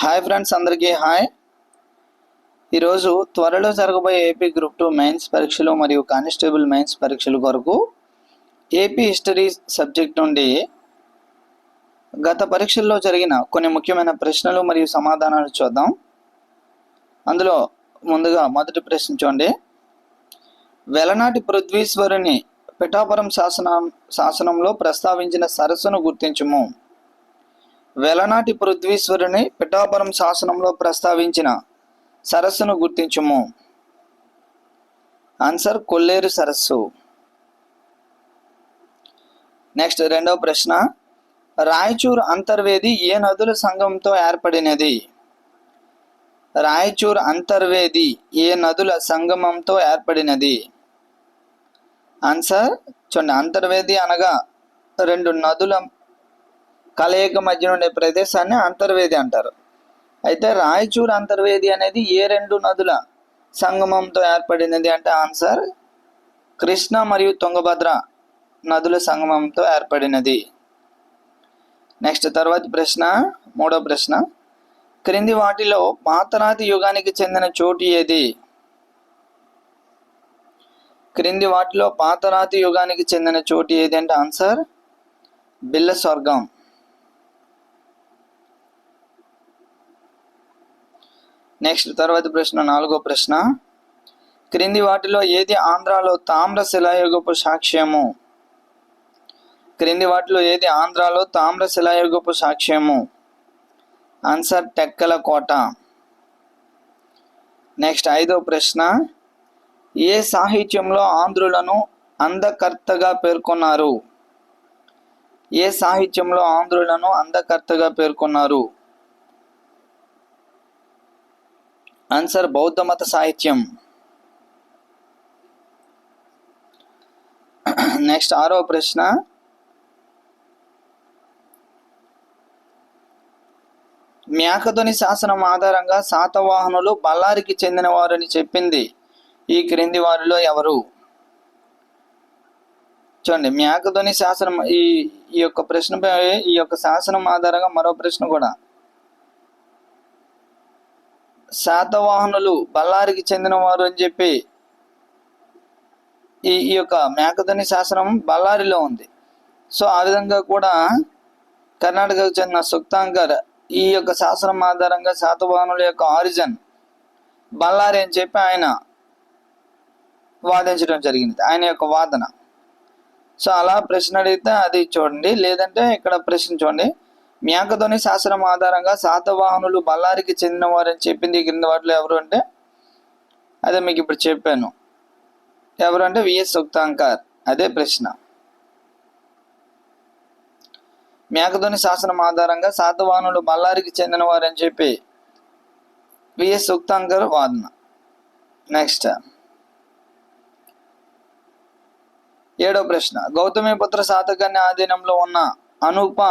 Hi friends అందరికీ hi. ఈరోజు త్వరలో జరగబోయే ఏపీ గ్రూప్ టూ మెయిన్స్ పరీక్షలు మరియు కానిస్టేబుల్ మెయిన్స్ పరీక్షల కొరకు ఏపీ హిస్టరీ సబ్జెక్ట్ నుండి గత పరీక్షల్లో జరిగిన కొన్ని ముఖ్యమైన ప్రశ్నలు మరియు సమాధానాలు చూద్దాం. అందులో ముందుగా మొదటి ప్రశ్న చూడండి. వెలనాటి పృథ్వీశ్వరుని పిఠాపురం శాసనం శాసనంలో ప్రస్తావించిన సరస్సును గుర్తించుము. వెలనాటి పృథ్వీశ్వరుని పిఠాపురం శాసనంలో ప్రస్తావించిన సరస్సును గుర్తించుము. ఆన్సర్ కొల్లేరు సరస్సు. నెక్స్ట్ రెండవ ప్రశ్న. రాయచూర్ అంతర్వేది ఏ నదుల సంఘంతో ఏర్పడినది? రాయచూర్ అంతర్వేది ఏ నదుల సంగమంతో ఏర్పడినది? ఆన్సర్ చూడండి అంతర్వేది అనగా రెండు నదుల కలయిక మధ్య ఉండే ప్రదేశాన్ని అంతర్వేది అంటారు. అయితే రాయచూర్ అంతర్వేది అనేది ఏ రెండు నదుల సంగమంతో ఏర్పడినది అంటే ఆన్సర్ కృష్ణ మరియు తుంగభద్ర నదుల సంగమంతో ఏర్పడినది. నెక్స్ట్ తర్వాతి ప్రశ్న మూడో ప్రశ్న. క్రింది వాటిలో పాతరాతి యుగానికి చెందిన చోటు ఏది? క్రింది వాటిలో పాతరాతి యుగానికి చెందిన చోటు ఏది అంటే ఆన్సర్ బిల్ల స్వర్గం. నెక్స్ట్ తర్వాతి ప్రశ్న నాలుగో ప్రశ్న. క్రింది వాటిలో ఏది ఆంధ్రాలో తామ్ర శిలాయుగపు సాక్ష్యము? క్రింది వాటిలో ఏది ఆంధ్రాలో తామ్ర శిలాయుగపు సాక్ష్యము? ఆన్సర్ టెక్కల కోట. నెక్స్ట్ ఐదో ప్రశ్న. ఏ సాహిత్యంలో ఆంధ్రులను అందకర్తగా పేర్కొన్నారు? ఏ సాహిత్యంలో ఆంధ్రులను అందకర్తగా పేర్కొన్నారు? ఆన్సర్ బౌద్ధ మత సాహిత్యం. నెక్స్ట్ ఆరో ప్రశ్న. మేకధ్వని శాసనం ఆధారంగా శాతవాహనులు బళ్ళారికి చెందినవారని చెప్పింది ఈ క్రింది వారిలో ఎవరు? చూడండి మేకధ్వని శాసనం ఈ ఈ యొక్క ప్రశ్నపై ఈ యొక్క శాసనం ఆధారంగా మరో ప్రశ్న కూడా. శాతవాహనులు బళ్ళారికి చెందినవారు అని చెప్పి ఈ ఈ యొక్క మేకధని శాసనం బళ్ళారిలో ఉంది. సో ఆ విధంగా కూడా కర్ణాటకకు చెందిన సుక్తాంకర్ ఈ యొక్క శాసనం ఆధారంగా శాతవాహనుల యొక్క ఆరిజన్ బళ్ళారి అని చెప్పి ఆయన వాదించడం జరిగింది. ఆయన యొక్క వాదన. సో అలా ప్రశ్న అడిగితే అది చూడండి. లేదంటే ఇక్కడ ప్రశ్న చూడండి. మేకధోని శాసనం ఆధారంగా శాతవాహనులు బళ్ళారికి చెందినవారని చెప్పింది క్రింద వాటిలో ఎవరు అంటే? అదే మీకు ఇప్పుడు చెప్పాను. ఎవరు అంటే విఎస్ సుక్తాంకర్ అదే ప్రశ్న. మేకధోని శాసనం ఆధారంగా శాతవాహనులు బళ్ళారికి చెందినవారని చెప్పి విఎస్ సుక్తాంకర్ వాదన. నెక్స్ట్. ఏడో ప్రశ్న. గౌతమిపుత్ర శాతకాన్ని ఆధీనంలో ఉన్న అనూప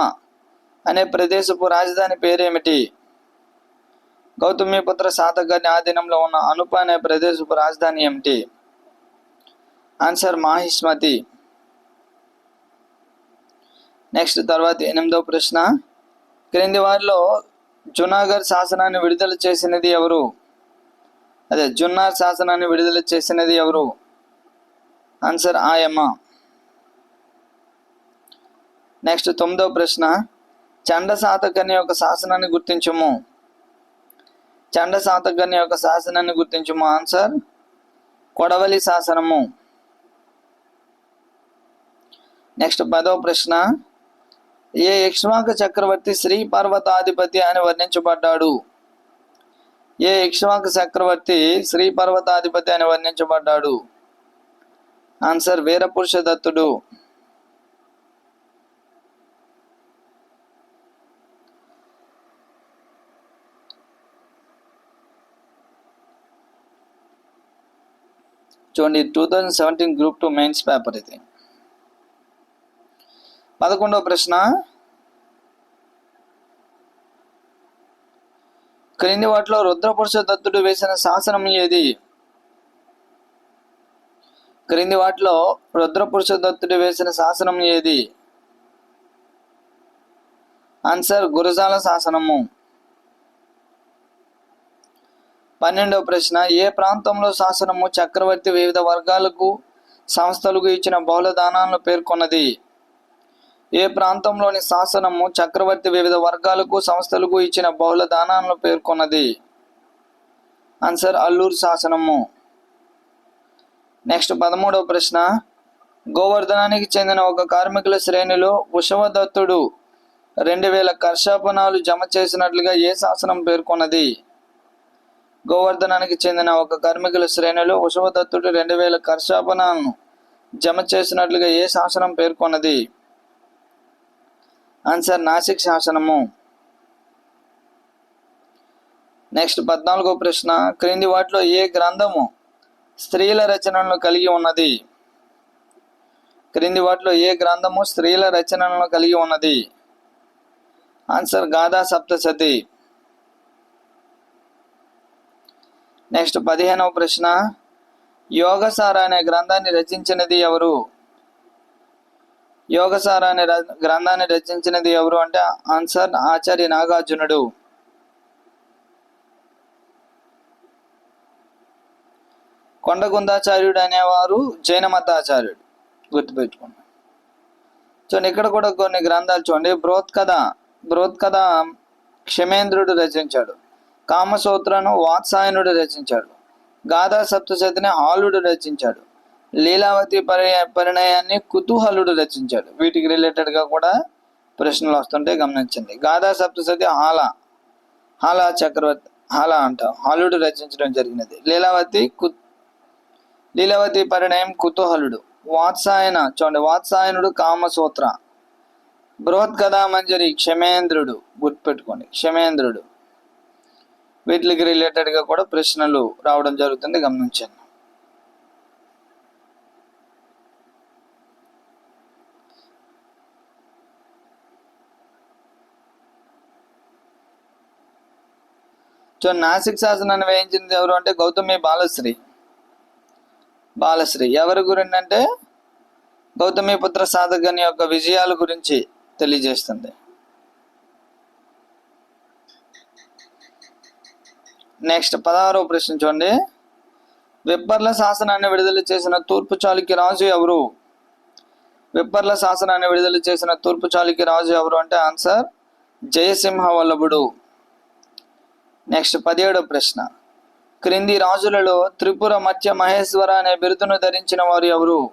అనే ప్రదేశపు రాజధాని పేరేమిటి? గౌతమిపుత్ర శాతగారి ఆధీనంలో ఉన్న అనుప అనే ప్రదేశపు రాజధాని ఏమిటి? ఆన్సర్ మాహిష్మతి. నెక్స్ట్ తర్వాత ఎనిమిదో ప్రశ్న. క్రింది వారిలో జునాగర్ శాసనాన్ని విడుదల చేసినది ఎవరు? అదే జున్నార్ శాసనాన్ని విడుదల చేసినది ఎవరు? ఆన్సర్ ఆయమ్మ. నెక్స్ట్ తొమ్మిదవ ప్రశ్న. చండ శాతకర్ణి యొక్క శాసనాన్ని గుర్తించము. చండ శాతకర్ణి యొక్క శాసనాన్ని గుర్తించము. ఆన్సర్ కొడవలి శాసనము. నెక్స్ట్ పదో ప్రశ్న. ఏ ఇక్ష్వాక చక్రవర్తి శ్రీ పర్వతాధిపతి అని వర్ణించబడ్డాడు? ఏ ఇక్ష్వాక చక్రవర్తి శ్రీ పర్వతాధిపతి అని వర్ణించబడ్డాడు? ఆన్సర్ వీరపురుష దత్తుడు చూడండి two thousand seventeen group two mains paper ఇది. పదకొండవ ప్రశ్న. క్రింది వాటిలో రుద్రపురుష దత్తుడు వేసిన శాసనం ఏది? క్రింది వాటిలో రుద్రపురుష దత్తుడు వేసిన శాసనం ఏది? ఆన్సర్ గురజాల శాసనము. పన్నెండవ ప్రశ్న ఏ ప్రాంతంలో శాసనము చక్రవర్తి వివిధ వర్గాలకు సంస్థలకు ఇచ్చిన బహుళ దానాలను పేర్కొన్నది? ఏ ప్రాంతంలోని శాసనము చక్రవర్తి వివిధ వర్గాలకు సంస్థలకు ఇచ్చిన బహుళ దానాలను పేర్కొన్నది? ఆన్సర్ అల్లూరు శాసనము. నెక్స్ట్ పదమూడవ ప్రశ్న. గోవర్ధనానికి చెందిన ఒక కార్మికుల శ్రేణిలో ఉషవదత్తుడు రెండు వేల కర్షాపనాలు జమ చేసినట్లుగా ఏ శాసనం పేర్కొన్నది? గోవర్ధనానికి చెందిన ఒక కార్మికుల శ్రేణిలో ఉషవదత్తుడు రెండు వేల కర్షాపనాలను జమ చేసినట్లుగా ఏ శాసనం పేర్కొన్నది? ఆన్సర్ నాసిక్ శాసనము. నెక్స్ట్ పద్నాలుగో ప్రశ్న. క్రింది వాటిలో ఏ గ్రంథము స్త్రీల రచనలను కలిగి ఉన్నది? క్రింది వాటిలో ఏ గ్రంథము స్త్రీల రచనలను కలిగి ఉన్నది? ఆన్సర్ గాథా సప్తశతి. నెక్స్ట్ పదిహేనవ ప్రశ్న. యోగసార అనే గ్రంథాన్ని రచించినది ఎవరు? యోగసార అనే ర- గ్రంథాన్ని రచించినది ఎవరు అంటే ఆన్సర్ ఆచార్య నాగార్జునుడు. కొండగుందాచార్యుడు అనేవారు జైన మతాచార్యుడు గుర్తుపెట్టుకోండి. చూడండి ఇక్కడ కూడా కొన్ని గ్రంథాలు చూడండి. బృహత్ కథ బృహత్ కథ క్షమేంద్రుడు రచించాడు. కామసూత్రను వాత్సాయనుడు రచించాడు. గాథా సప్తశతిని ఆలుడు రచించాడు. లీలావతి పరి పరిణయాన్ని కుతూహలుడు రచించాడు. వీటికి రిలేటెడ్గా కూడా ప్రశ్నలు వస్తుంటే గమనించండి. గాథా సప్తశతి హాల హాల చక్రవర్తి హాల అంటాం హాలుడు రచించడం జరిగినది. లీలావతి కు లీలావతి పరిణయం కుతూహలుడు. వాత్సాయన చూడండి వాత్సాయనుడు కామసూత్ర. బృహత్ కథామంజరి క్షమేంద్రుడు గుర్తుపెట్టుకోండి. క్షమేంద్రుడు. వీటికి రిలేటెడ్గా కూడా ప్రశ్నలు రావడం జరుగుతుంది గమనించండి. సో నాసిక్ శాసనాన్ని వేయించింది ఎవరు అంటే గౌతమి బాలశ్రీ. బాలశ్రీ. ఎవరి గురించి అంటే గౌతమి పుత్ర సాధకని యొక్క విజయాల గురించి తెలియజేస్తుంది. నెక్స్ట్ పదహారవ ప్రశ్న చూడండి. విప్పర్ల శాసనాన్ని విడుదల చేసిన తూర్పు చాళుక్య రాజు ఎవరు? విప్పర్ల శాసనాన్ని విడుదల చేసిన తూర్పు చాళుక్య రాజు ఎవరు అంటే ఆన్సర్ జయసింహ వల్లభుడు నెక్స్ట్ పదిహేడవ ప్రశ్న. క్రింది రాజులలో త్రిపుర మత్స్య మహేశ్వర అనే బిరుదును ధరించిన వారు ఎవరు?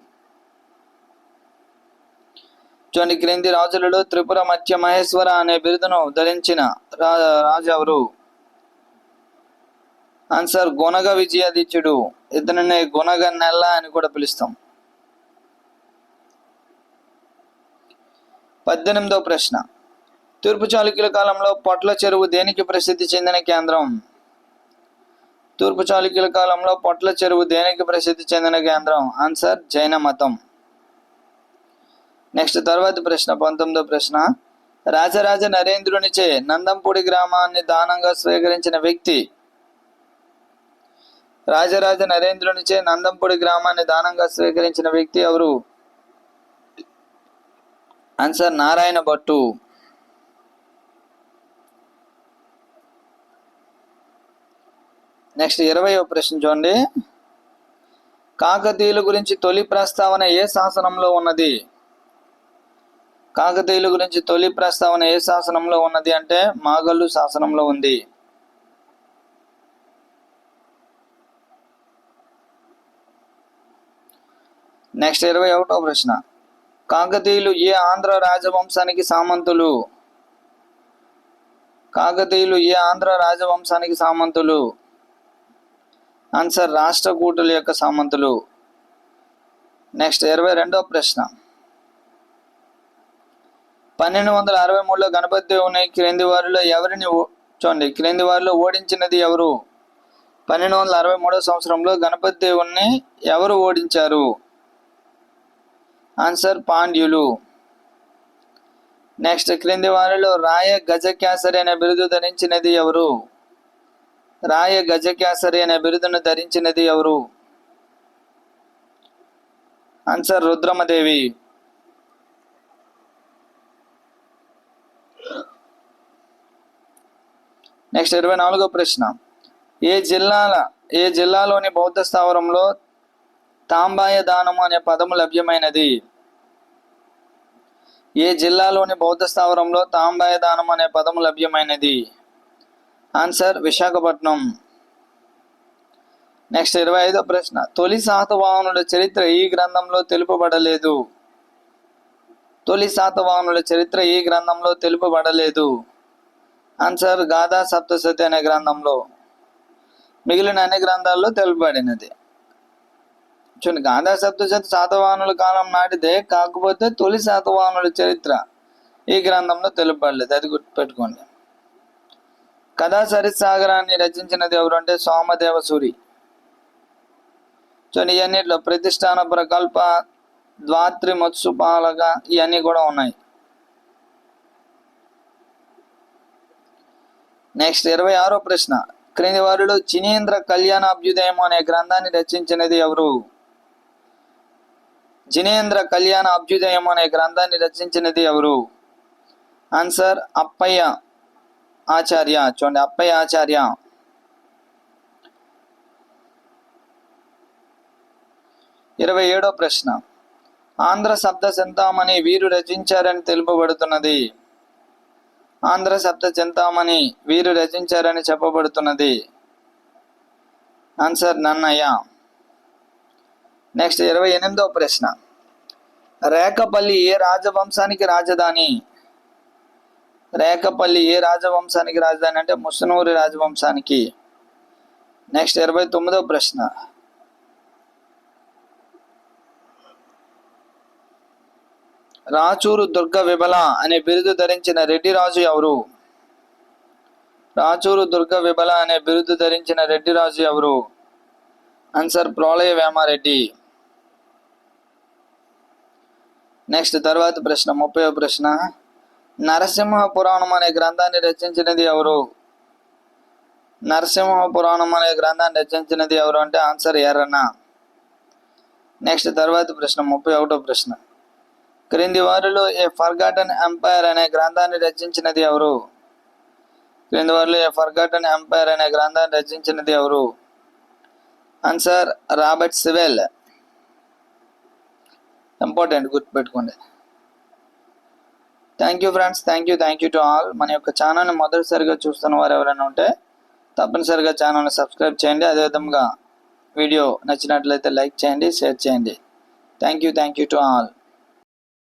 చూడండి క్రింది రాజులలో త్రిపుర మత్స్య మహేశ్వర అనే బిరుదును ధరించిన రా- రాజు ఎవరు? ఆన్సర్ గుణగ విజయాదిత్యుడు ఇతనిని గుణగ నెల్ల అని కూడా పిలుస్తాం. పద్దెనిమిదవ ప్రశ్న. తూర్పు చాళుక్యుల కాలంలో పొట్ల చెరువు దేనికి ప్రసిద్ధి చెందిన కేంద్రం? తూర్పు చాళుక్యుల కాలంలో పొట్ల చెరువు దేనికి ప్రసిద్ధి చెందిన కేంద్రం? ఆన్సర్ జైన మతం. నెక్స్ట్ తర్వాత ప్రశ్న పంతొమ్మిదో ప్రశ్న. రాజరాజ నరేంద్రునిచే నందంపూడి గ్రామాన్ని దానంగా స్వీకరించిన వ్యక్తి రాజరాజ నరేంద్రునిచే నందంపూడి గ్రామాన్ని దానంగా స్వీకరించిన వ్యక్తి ఎవరు? ఆన్సర్ నారాయణ భట్టు. నెక్స్ట్ ఇరవై ప్రశ్న చూడండి. కాకతీయుల గురించి తొలి ప్రస్తావన ఏ శాసనంలో ఉన్నది? కాకతీయుల గురించి తొలి ప్రస్తావన ఏ శాసనంలో ఉన్నది అంటే మాగల్లు శాసనంలో ఉంది. నెక్స్ట్ ఇరవై ఒకటో ప్రశ్న. కాకతీయులు ఏ ఆంధ్ర రాజవంశానికి సామంతులు? కాకతీయులు ఏ ఆంధ్ర రాజవంశానికి సామంతులు? ఆన్సర్ రాష్ట్రకూటుల యొక్క సామంతులు. నెక్స్ట్ ఇరవై రెండవ ప్రశ్న. పన్నెండు వందల అరవై మూడులో గణపతి దేవుని క్రింది వారిలో ఎవరిని చూడండి క్రింది వారిలో ఓడించినది ఎవరు? పన్నెండు వందల అరవై మూడో సంవత్సరంలో గణపతి దేవుణ్ణి ఎవరు ఓడించారు? ఆన్సర్ పాండ్యులు. నెక్స్ట్ క్రింది వారిలో రాయ గజక్యాసరి అనే బిరుదు ధరించినది ఎవరు? రాయ గజక్యాసరి అనే బిరుదును ధరించినది ఎవరు? ఆన్సర్ రుద్రమదేవి. నెక్స్ట్ ఇరవై నాలుగో ప్రశ్న. ఏ జిల్లాల ఏ జిల్లాలోని బౌద్ధ స్థావరంలో తాంబాయ దానము అనే పదము లభ్యమైనది. ఏ జిల్లాలోని బౌద్ధ స్థావరంలో తాంబాయ దానం అనే పదము లభ్యమైనది? ఆన్సర్ విశాఖపట్నం. నెక్స్ట్ ఇరవై ఐదో ప్రశ్న. తొలి శాతవాహనుల చరిత్ర ఈ గ్రంథంలో తెలుపబడలేదు. తొలి శాతవాహనుల చరిత్ర ఈ గ్రంథంలో తెలుపబడలేదు. ఆన్సర్ గాథా సప్తసతి అనే గ్రంథంలో. మిగిలిన అన్ని గ్రంథాల్లో తెలుపబడినది. చూడండి గాథా సప్తశత శాతవాహనుల కాలం నాటిదే కాకపోతే తొలి శాతవాహనుల చరిత్ర ఈ గ్రంథంలో తెలుపబడలేదు. అది గుర్తుపెట్టుకోండి. కథా సరిసాగరాన్ని రచించినది ఎవరు అంటే సోమదేవ సూరి చూడండి ఇవన్నిట్లో ప్రతిష్టాన ప్రకల్ప ద్వాత్రి మత్స్సుపాలక ఇవన్నీ కూడా ఉన్నాయి. నెక్స్ట్ ఇరవై ఆరో ప్రశ్న. క్రింది వారిలో చినేంద్ర కళ్యాణ అభ్యుదయం అనే గ్రంథాన్ని రచించినది ఎవరు? జినేంద్ర కళ్యాణ అభ్యుదయం అనే గ్రంథాన్ని రచించినది ఎవరు? ఆన్సర్ అప్పయ్య ఆచార్య. చూడండి అప్పయ్య ఆచార్య. ఇరవై ఏడో ప్రశ్న. ఆంధ్ర శబ్ద చింతామణి వీరు రచించారని తెలుపబడుతున్నది. ఆంధ్ర శబ్ద చింతామణి వీరు రచించారని చెప్పబడుతున్నది. ఆన్సర్ నన్నయ్య. నెక్స్ట్ ఇరవై ఎనిమిదో ప్రశ్న. రేఖపల్లి ఏ రాజవంశానికి రాజధాని? రేఖపల్లి ఏ రాజవంశానికి రాజధాని అంటే ముసునూరి రాజవంశానికి. నెక్స్ట్ ఇరవై తొమ్మిదో ప్రశ్న. రాచూరు దుర్గ విబల అనే బిరుదు ధరించిన రెడ్డి రాజు ఎవరు? రాచూరు దుర్గ విబల అనే బిరుదు ధరించిన రెడ్డి రాజు ఎవరు? ఆన్సర్ ప్రోలయ వేమారెడ్డి. నెక్స్ట్ తర్వాత ప్రశ్న ముప్పై ప్రశ్న. నరసింహ పురాణం అనే గ్రంథాన్ని రచించినది ఎవరు? నరసింహ పురాణం అనే గ్రంథాన్ని రచించినది ఎవరు అంటే ఆన్సర్ ఎర్రన్న. నెక్స్ట్ తర్వాత ప్రశ్న ముప్పై ఒకటో ప్రశ్న. క్రింది వారిలో ఏ ఫర్గాటన్ ఎంపైర్ అనే గ్రంథాన్ని రచించినది ఎవరు? క్రింది వారిలో ఏ ఫర్గాటన్ ఎంపైర్ అనే గ్రంథాన్ని రచించినది ఎవరు? Answer Robert Sewell. ఇంపార్టెంట్ గుర్తుపెట్టుకోండి. Thank you friends thank you thank you to all మన యొక్క ఛానల్ని మొదటిసారిగా చూస్తున్న వారు ఎవరైనా ఉంటే తప్పనిసరిగా ఛానల్ని సబ్స్క్రైబ్ చేయండి. అదేవిధంగా వీడియో నచ్చినట్లయితే లైక్ చేయండి షేర్ చేయండి. Thank you thank you to all